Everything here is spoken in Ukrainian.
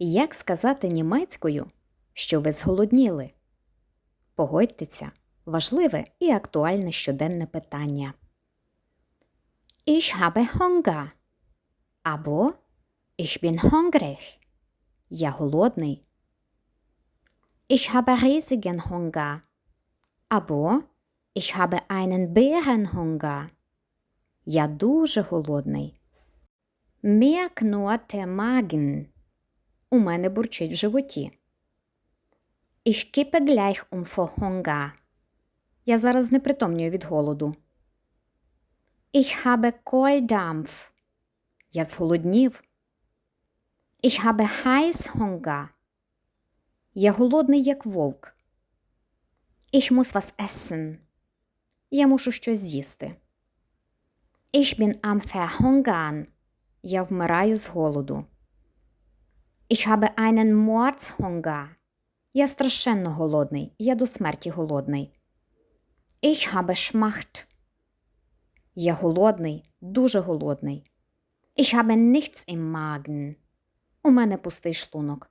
Як сказати німецькою, що ви зголодніли? Погодьтеся, важливе і актуальне щоденне питання. Ich habe Hunger. Або Ich bin hungrig. Я голодний. Ich habe riesigen Hunger. Або Ich habe einen Bärenhunger. Я дуже голодний. Mir knurrt Magen. У мене бурчить в животі. Ich kippe gleich. Я зараз непритомнюю від голоду. Ich habe Kohldampf. Я зголоднів. Ich habe Heißhunger. Я голодний, як вовк. Ich muss was essen. Я мушу щось з'їсти. Ich bin am Verhungern. Я вмираю з голоду. Ich habe einen Mordshunger. Я страшенно голодний. Я до смерті голодний. Ich habe Schmacht. Я голодний, дуже голодний. Ich habe nichts im Magen. У мене пустий шлунок.